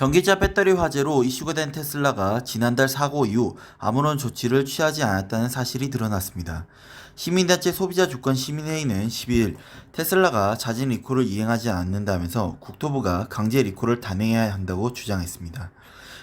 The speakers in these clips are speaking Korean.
전기차 배터리 화재로 이슈가 된 테슬라가 지난달 사고 이후 아무런 조치를 취하지 않았다는 사실이 드러났습니다. 시민단체 소비자 주권 시민회의는 12일 테슬라가 자진 리콜을 이행하지 않는다면서 국토부가 강제 리콜을 단행해야 한다고 주장했습니다.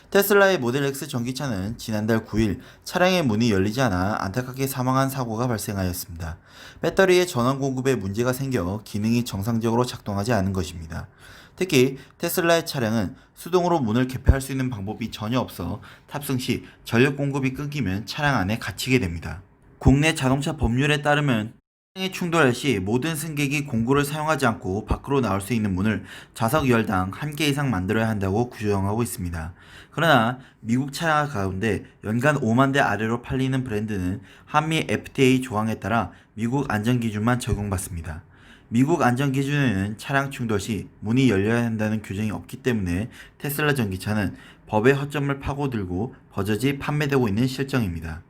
테슬라의 모델 X 전기차는 지난달 9일 차량의 문이 열리지 않아 안타깝게 사망한 사고가 발생하였습니다. 배터리의 전원 공급에 문제가 생겨 기능이 정상적으로 작동하지 않은 것입니다. 특히 테슬라의 차량은 수동으로 문을 개폐할 수 있는 방법이 전혀 없어 탑승 시 전력 공급이 끊기면 차량 안에 갇히게 됩니다. 국내 자동차 법률에 따르면 차량이 충돌할 시 모든 승객이 공구를 사용하지 않고 밖으로 나올 수 있는 문을 좌석 10당 1개 이상 만들어야 한다고 규정하고 있습니다. 그러나 미국 차 가운데 연간 5만 대 아래로 팔리는 브랜드는 한미 FTA 조항에 따라 미국 안전 기준만 적용받습니다. 미국 안전 기준에는 차량 충돌 시 문이 열려야 한다는 규정이 없기 때문에 테슬라 전기차는 법의 허점을 파고들고 버젓이 판매되고 있는 실정입니다.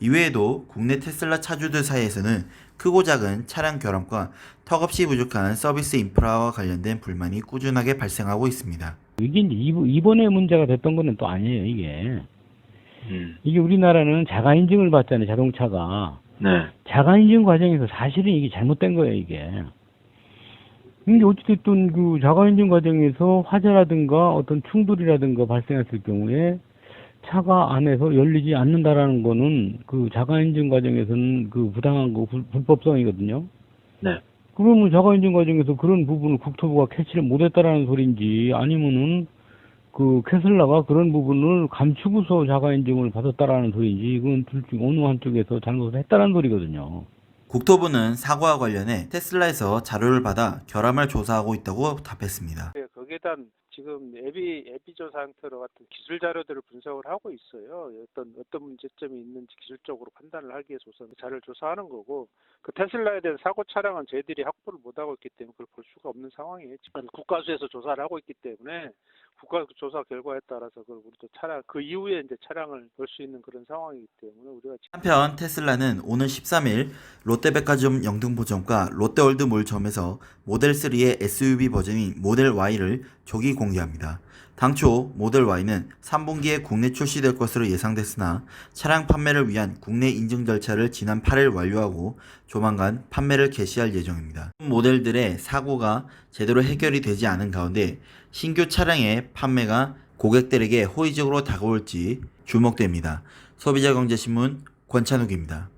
이외에도 국내 테슬라 차주들 사이에서는 크고 작은 차량 결함과 턱없이 부족한 서비스 인프라와 관련된 불만이 꾸준하게 발생하고 있습니다. 이게 이제 이번- 이번에 문제가 됐던 거는 또 아니에요, 이게. 음. 이게 우리나라는 자가 인증을 받잖아요, 자동차가. 네. 자가 인증 과정에서 사실은 이게 잘못된 거예요, 이게. 근데 어찌됐든 그 자가 인증 과정에서 화재라든가 어떤 충돌이라든가 발생했을 경우에 차가 안에서 열리지 않는다라는 거는 그 자가 인증 과정에서는 그 부당한 거 불- 불법성이거든요. 네. 그러면 자가 인증 과정에서 그런 부분을 국토부가 캐치를 못했다라는 소리인지 아니면은 그 캐슬라가 그런 부분을 감추고서 자가 인증을 받았다라는 소리인지 이건 둘 중 어느 한쪽에서 잘못을 했다라는 소리거든요. 국토부는 사고와 관련해 테슬라에서 자료를 받아 결함을 조사하고 있다고 답했습니다. 네, 대한 지금 예비 예비조 상태로 같은 기술 자료들을 분석을 하고 있어요. 어떤 어떤 문제점이 있는지 기술적으로 판단을 하기 위해서 우선 자료를 조사하는 거고 그 테슬라에 대한 사고 차량은 저희들이 확보를 못 하고 있기 때문에 그걸 볼 수가 없는 상황이에요. 국가수에서 조사를 하고 있기 때문에 국가 조사 결과에 따라서 그걸 우리도 차량 그 이후에 이제 차량을 볼 수 있는 그런 상황이기 때문에 우리가 한편 테슬라는 오늘 13일 롯데백화점 영등포점과 롯데월드몰점에서 모델 3의 SUV 버전인 모델 Y를 조기 공개합니다. 당초 모델 Y는 3분기에 국내 출시될 것으로 예상됐으나 차량 판매를 위한 국내 인증 절차를 지난 8일 완료하고 조만간 판매를 개시할 예정입니다. 모델들의 사고가 제대로 해결이 되지 않은 가운데 신규 차량의 판매가 고객들에게 호의적으로 다가올지 주목됩니다. 소비자경제신문 권찬욱입니다.